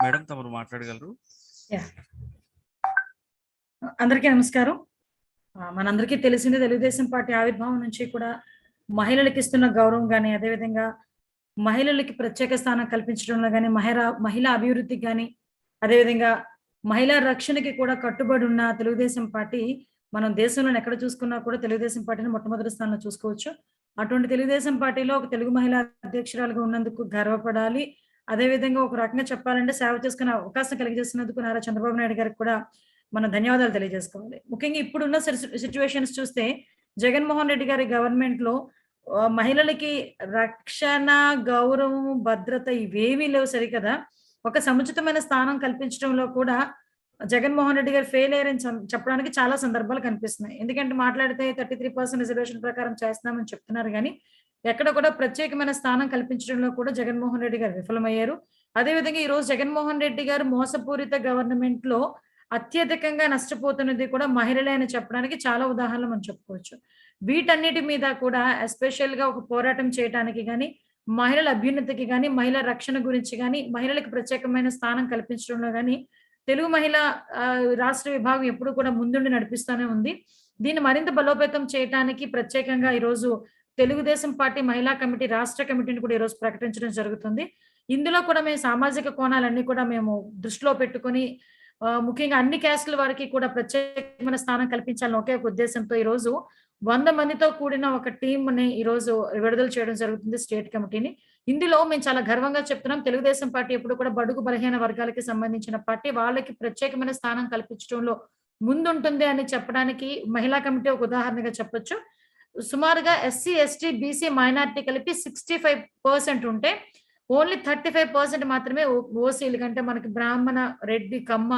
Madam తమరు మాట్లాడగలరు. అందరికీ నమస్కారం. మనందరికీ తెలిసింది తెలుగుదేశం పార్టీ ఆవిర్భావం నుంచి కూడా మహిళలకు ఇస్తున్న గౌరవం కానీ అదేవిధంగా మహిళలకి ప్రత్యేక స్థానం కల్పించడంలో కానీ మహిళా మహిళా అభివృద్ధికి కానీ అదేవిధంగా మహిళా రక్షణకి కూడా కట్టుబడి ఉన్న తెలుగుదేశం పార్టీ మనం దేశంలో ఎక్కడ చూసుకున్నా కూడా తెలుగుదేశం పార్టీని మొట్టమొదటి స్థానంలో చూసుకోవచ్చు. అటువంటి తెలుగుదేశం పార్టీలో ఒక తెలుగు మహిళా అధ్యక్షురాలుగా ఉన్నందుకు గర్వపడాలి. అదేవిధంగా ఒక రకంగా చెప్పాలంటే సేవ చేసుకునే అవకాశం కలిగజేసినందుకు నారా చంద్రబాబు నాయుడు గారికి కూడా మనం ధన్యవాదాలు తెలియజేసుకోవాలి. ముఖ్యంగా ఇప్పుడున్న సిచ్యువేషన్స్ చూస్తే జగన్మోహన్ రెడ్డి గారి గవర్నమెంట్లో మహిళలకి రక్షణ గౌరవం భద్రత ఇవేమీ లేవు సరికదా. ఒక సముచితమైన స్థానం కల్పించడంలో కూడా జగన్మోహన్ రెడ్డి గారు ఫెయిల్ అయ్యారని చెప్పడానికి చాలా సందర్భాలు కనిపిస్తున్నాయి. ఎందుకంటే మాట్లాడితే థర్టీ త్రీ పర్సెంట్ రిజర్వేషన్ ప్రకారం చేస్తున్నామని చెప్తున్నారు కానీ ఎక్కడ కూడా ప్రత్యేకమైన స్థానం కల్పించడంలో కూడా జగన్మోహన్ రెడ్డి గారు విఫలమయ్యారు. అదేవిధంగా ఈ రోజు జగన్మోహన్ రెడ్డి గారు మోసపూరిత గవర్నమెంట్లో అత్యధికంగా నష్టపోతున్నది కూడా మహిళలే అని చెప్పడానికి చాలా ఉదాహరణలు మనం చెప్పుకోవచ్చు. వీటన్నిటి మీద కూడా ఎస్పెషల్గా ఒక పోరాటం చేయడానికి కానీ మహిళల అభ్యున్నతికి కానీ మహిళల రక్షణ గురించి కానీ మహిళలకు ప్రత్యేకమైన స్థానం కల్పించడంలో కానీ తెలుగు మహిళ ఆ, రాష్ట్ర విభాగం ఎప్పుడు కూడా ముందుండి నడిపిస్తూనే ఉంది. దీన్ని మరింత బలోపేతం చేయడానికి ప్రత్యేకంగా ఈరోజు తెలుగుదేశం పార్టీ మహిళా కమిటీ రాష్ట్ర కమిటీని కూడా ఈరోజు ప్రకటించడం జరుగుతుంది. ఇందులో కూడా మేము సామాజిక కోణాలన్నీ కూడా మేము దృష్టిలో పెట్టుకొని ముఖ్యంగా అన్ని క్యాస్టుల వారికి కూడా ప్రత్యేకమైన స్థానం కల్పించాలని ఒకే ఒక ఉద్దేశంతో ఈ రోజు వంద మందితో కూడిన ఒక టీంని ని ఈ రోజు విడుదల చేయడం జరుగుతుంది స్టేట్ కమిటీని. ఇందులో మేము చాలా గర్వంగా చెప్తున్నాం. తెలుగుదేశం పార్టీ ఎప్పుడు కూడా బడుగు బలహీన వర్గాలకి సంబంధించిన పార్టీ వాళ్ళకి ప్రత్యేకమైన స్థానం కల్పించడంలో ముందుంటుంది అని చెప్పడానికి మహిళా కమిటీ ఒక ఉదాహరణగా చెప్పొచ్చు. సుమారుగా ఎస్సీ ఎస్టీ బీసీ మైనార్టీ కలిపి సిక్స్టీ ఫైవ్ పర్సెంట్ ఉంటే ఓన్లీ థర్టీ ఫైవ్ పర్సెంట్ మాత్రమే ఓసీలు కంటే మనకి బ్రాహ్మణ రెడ్డి కమ్మ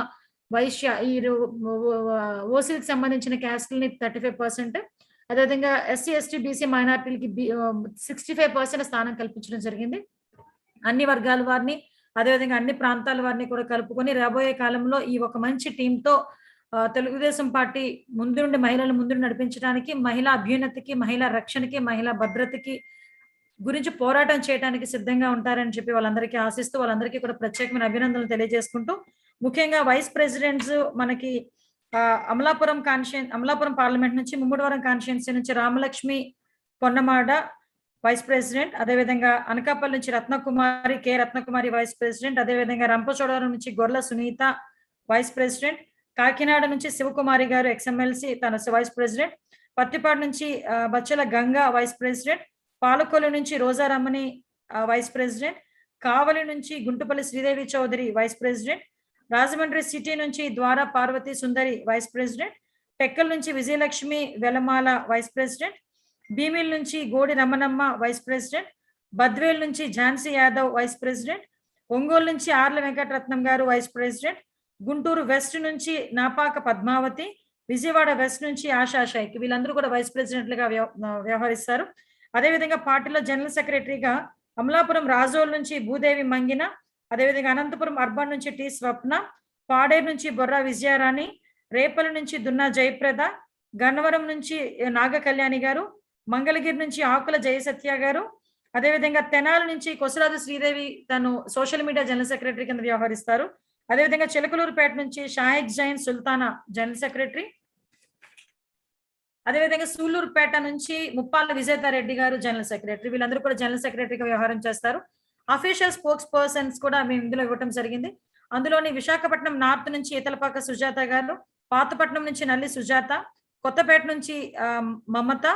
వైశ్య ఈ ఓసీలకు సంబంధించిన క్యాస్ట్లని థర్టీ ఫైవ్ పర్సెంట్ అదేవిధంగా ఎస్సీ ఎస్టీ బీసీ మైనార్టీలకి సిక్స్టీ ఫైవ్ పర్సెంట్ స్థానం కల్పించడం జరిగింది. అన్ని వర్గాల వారిని అదేవిధంగా అన్ని ప్రాంతాల వారిని కూడా కలుపుకొని రాబోయే కాలంలో ఈ ఒక మంచి టీంతో తెలుగుదేశం పార్టీ ముందుండి మహిళలు ముందు నడిపించడానికి మహిళా అభ్యున్నతికి మహిళా రక్షణకి మహిళా భద్రతకి గురించి పోరాటం చేయడానికి సిద్ధంగా ఉంటారని చెప్పి వాళ్ళందరికీ ఆశిస్తూ వాళ్ళందరికీ కూడా ప్రత్యేకమైన అభినందనలు తెలియజేసుకుంటూ ముఖ్యంగా వైస్ ప్రెసిడెంట్స్ మనకి ఆ, అమలాపురం కాన్షియన్ అమలాపురం పార్లమెంట్ నుంచి ముమ్మడివరం కాన్స్టిట్యున్సీ నుంచి రామలక్ష్మి పొన్నమాడ వైస్ ప్రెసిడెంట్ అదేవిధంగా అనకాపల్లి నుంచి Ratnakumari K Ratnakumari vice president అదేవిధంగా రంపచోడవరం నుంచి గొర్ల సునీత వైస్ ప్రెసిడెంట్ కాకినాడ నుంచి శివకుమారి గారు ఎక్స్ఎంఎల్సి తన వైస్ ప్రెసిడెంట్ పత్తిపాడు నుంచి బచ్చల గంగా వైస్ ప్రెసిడెంట్ పాలకొల్లు నుంచి రోజారమ్మని వైస్ ప్రెసిడెంట్ కావలి నుంచి Guntupalli Sridevi Chowdary vice president Rajahmundry city నుంచి ద్వారా పార్వతి సుందరి వైస్ ప్రెసిడెంట్ టెక్కల్ నుంచి విజయలక్ష్మి వెలమాల వైస్ ప్రెసిడెంట్ భీమిల్ నుంచి గోడి రమణమ్మ వైస్ ప్రెసిడెంట్ బద్వేల్ నుంచి ఝాన్సీ యాదవ్ వైస్ ప్రెసిడెంట్ ఒంగోలు నుంచి ఆర్ల వెంకటరత్నం గారు వైస్ ప్రెసిడెంట్ గుంటూరు వెస్ట్ నుంచి నాపాక పద్మావతి విజయవాడ వెస్ట్ నుంచి ఆశా షైక్. వీళ్ళందరూ కూడా వైస్ ప్రెసిడెంట్లుగా వ్యవహరిస్తారు. అదేవిధంగా పార్టీలో జనరల్ సెక్రటరీగా అమలాపురం రాజోల్ నుంచి భూదేవి మంగిన అదేవిధంగా అనంతపురం అర్బన్ నుంచి టి స్వప్న పాడేరు నుంచి బొర్రా విజయారాణి రేపల్లి నుంచి దున్నా జయప్రద గన్నవరం నుంచి నాగ కళ్యాణి గారు మంగళగిరి నుంచి ఆకుల జయసత్య గారు అదేవిధంగా తెనాల నుంచి కొసరాజు శ్రీదేవి తను సోషల్ మీడియా జనరల్ సెక్రటరీ కింద వ్యవహరిస్తారు. అదేవిధంగా చిలకలూరుపేట నుంచి షాహిద్ జైన్ సుల్తానా జనరల్ సెక్రటరీ. అదేవిధంగా సూలూరుపేట నుంచి ముప్పాల విజేతారెడ్డి గారు జనరల్ సెక్రటరీ. వీళ్ళందరూ కూడా జనరల్ సెక్రటరీగా వ్యవహారం చేస్తారు. అఫీషియల్ స్పోక్స్ పర్సన్స్ కూడా మేము ఇందులో ఇవ్వటం జరిగింది. అందులోని విశాఖపట్నం నార్త్ నుంచి ఇతలపాక సుజాత గారు పాతపట్నం నుంచి నల్లి సుజాత కొత్తపేట నుంచి మమత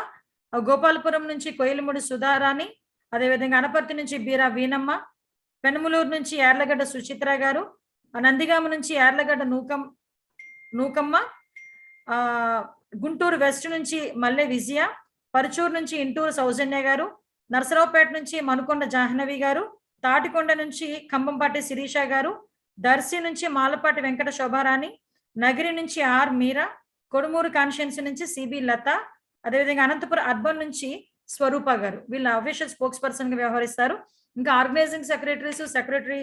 గోపాలపురం నుంచి కొయిలముడి సుధారాణి అదేవిధంగా అనపర్తి నుంచి బీరా వీనమ్మ పెనుమలూరు నుంచి యార్లగడ్డ సుచిత్ర గారు నందిగామ నుంచి యార్లగడ్డ నూకం నూకమ్మ ఆ గుంటూరు వెస్ట్ నుంచి మల్లె విజయ పరుచూరు నుంచి ఇంటూరు సౌజన్య గారు నర్సరావుపేట నుంచి మనుకొండ జాహ్నవి గారు తాటికొండ నుంచి కంబంపాటి శిరీష గారు దర్శి నుంచి మాలపాటి వెంకట శోభారాణి నగిరి నుంచి ఆర్ మీరా కొడుమూరు కాన్షియన్సీ నుంచి సిబి లత అదేవిధంగా అనంతపురం అర్బన్ నుంచి స్వరూప గారు. వీళ్ళ అఫీషియల్ స్పోక్స్ పర్సన్గా వ్యవహరిస్తారు. ఇంకా ఆర్గనైజింగ్ సెక్రటరీస్ సెక్రటరీ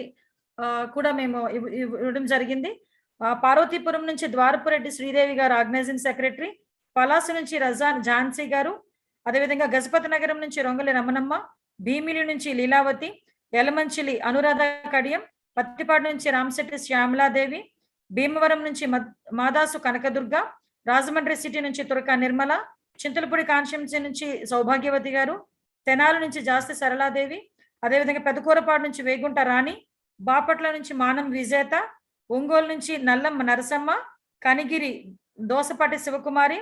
కూడా మేము ఇవ్వడం జరిగింది. ఆ, పార్వతీపురం నుంచి ద్వారపురెడ్డి శ్రీదేవి గారు ఆర్గనైజింగ్ సెక్రటరీ పలాస నుంచి రజాన్ ఝాన్సీ గారు అదేవిధంగా గజపతి నగరం నుంచి రొంగలి రమణమ్మ భీమిలి నుంచి లీలావతి యలమంచిలి అనురాధ కడియం పత్తిపాడు నుంచి రామశెట్టి శ్యామలాదేవి భీమవరం నుంచి మద్- మాదాసు కనకదుర్గ రాజమండ్రి సిటీ నుంచి తురక నిర్మల చింతలపూడి కాన్స్టిట్యున్సీ నుంచి సౌభాగ్యవతి గారు తెనాలి నుంచి జాస్తి సరళాదేవి అదేవిధంగా పెదకూరపాడు నుంచి వేగుంట రాణి బాపట్ల నుంచి మానం విజేత ఒంగోలు నుంచి నల్లమ్మ నరసమ్మ కనిగిరి దోసపాటి శివకుమారి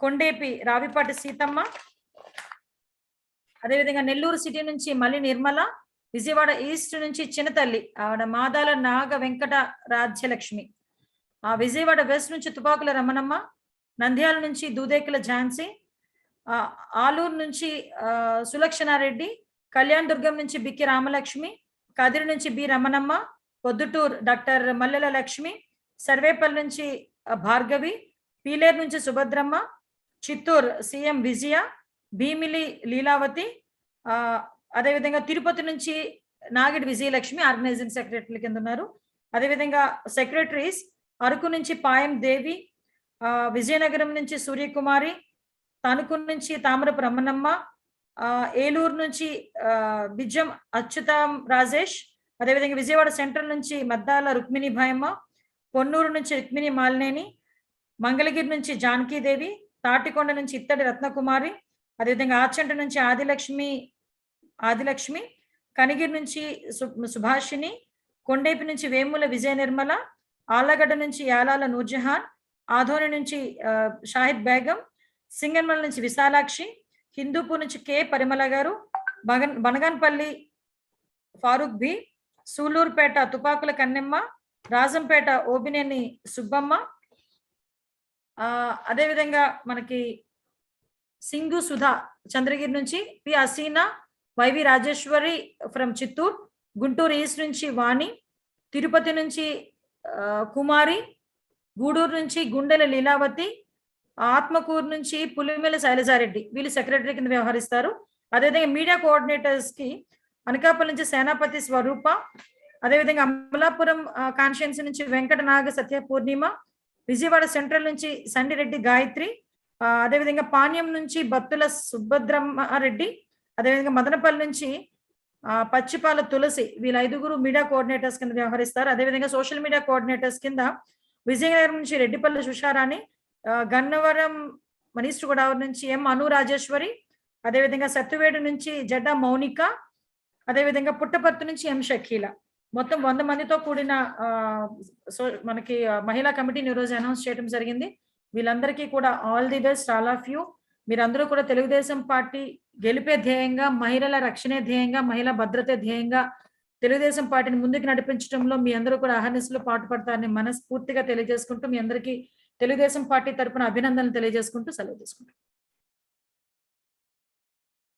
కొండేపి రావిపాటి సీతమ్మ. అదేవిధంగా నెల్లూరు సిటీ నుంచి మల్లి నిర్మల విజయవాడ ఈస్ట్ నుంచి చిన్నతల్లి ఆవిడ మాదాల నాగ వెంకట రాజ్యలక్ష్మి. ఆ విజయవాడ వెస్ట్ నుంచి తుపాకుల రమణమ్మ నంద్యాల నుంచి దూదేకుల ఝాన్సీ ఆలూరు నుంచి సులక్షణారెడ్డి కళ్యాణ్ దుర్గం నుంచి బిక్కి రామలక్ష్మి కదిరి నుంచి బి రమణమ్మ పొద్దుటూరు డాక్టర్ మల్లెల లక్ష్మి సర్వేపల్లి నుంచి భార్గవి పీలేరు నుంచి సుభద్రమ్మ చిత్తూరు సీఎం విజయ భీమిలి లీలావతి ఆ, అదేవిధంగా తిరుపతి నుంచి నాగిడి విజయలక్ష్మి ఆర్గనైజింగ్ సెక్రటరీ కింద ఉన్నారు. అదేవిధంగా సెక్రటరీస్ అరకు నుంచి పాయం దేవి ఆ, విజయనగరం నుంచి సూర్యకుమారి తణుకు నుంచి తామరపు రమణమ్మ ఏలూరు నుంచి బిజ్జం అచ్యుతం రాజేష్ అదేవిధంగా విజయవాడ సెంట్రల్ నుంచి మద్దాల రుక్మిణి భాయమ్మ పొన్నూరు నుంచి రుక్మిణి మాలినేని మంగళగిరి నుంచి జానకీదేవి తాటికొండ నుంచి ఇత్తడి రత్నకుమారి అదేవిధంగా ఆచంట నుంచి ఆదిలక్ష్మి ఆదిలక్ష్మి కనిగిరి నుంచి సు- సుభాషిణి కొండేపి నుంచి వేముల విజయ నిర్మల ఆలగడ్డ నుంచి యాలాల నూర్జహాన్ ఆధోని నుంచి షాహిద్ బేగం సింగన్మల నుంచి విశాలాక్షి హిందూపూర్ నుంచి కె పరిమళ గారు బగన్ బనగాన్పల్లి ఫారూక్ బి సూలూరుపేట తుపాకుల కన్నెమ్మ రాజంపేట ఓబినేని సుబ్బమ్మ. అదేవిధంగా మనకి సింగు సుధా చంద్రగిరి నుంచి P Aseena YV Rajeswari from Chittoor Guntur east నుంచి వాణి తిరుపతి నుంచి కుమారి గూడూరు నుంచి గుండెల లీలావతి ఆత్మకూరు నుంచి పులిమెల శైలజారెడ్డి వీళ్ళు సెక్రటరీ కింద వ్యవహరిస్తారు. అదేవిధంగా మీడియా కోఆర్డినేటర్స్కి అనకాపల్లి నుంచి సేనాపతి స్వరూప అదేవిధంగా అమలాపురం కాన్షియన్స్ నుంచి వెంకట నాగ సత్య పూర్ణిమ విజయవాడ సెంట్రల్ నుంచి సండిరెడ్డి గాయత్రి అదేవిధంగా పాణ్యం నుంచి బత్తుల సుభద్రమ్మారెడ్డి అదేవిధంగా మదనపల్లి నుంచి ఆ, పచ్చిపాల తులసి వీళ్ళ ఐదుగురు మీడియా కోఆర్డినేటర్స్ కింద వ్యవహరిస్తారు. అదేవిధంగా సోషల్ మీడియా కోఆర్డినేటర్స్ కింద విజయనగరం నుంచి రెడ్డిపల్లి సుషారాణి గన్నవరం మనీష్ గోదావరి నుంచి ఎం అను రాజేశ్వరి అదేవిధంగా సత్తువేడు నుంచి జడ్డ మౌనిక అదేవిధంగా పుట్టపర్తి నుంచి ఎం షకీల. మొత్తం వంద మందితో కూడిన ఆ, సో మనకి మహిళా కమిటీని ఈరోజు అనౌన్స్ చేయడం జరిగింది. వీళ్ళందరికీ కూడా all the best all of you. మీరందరూ కూడా తెలుగుదేశం పార్టీ గెలిపే ధ్యేయంగా మహిళల రక్షణే ధ్యేయంగా మహిళా భద్రతే ధ్యేయంగా తెలుగుదేశం పార్టీని ముందుకు నడిపించడంలో మీ అందరూ కూడా అహర్నిశలు పాటుపడతారని మనస్ఫూర్తిగా తెలియజేసుకుంటూ మీ అందరికీ తెలుగుదేశం పార్టీ తరపున అభినందనలు తెలియజేసుకుంటూ సెలవు తీసుకుంటాం.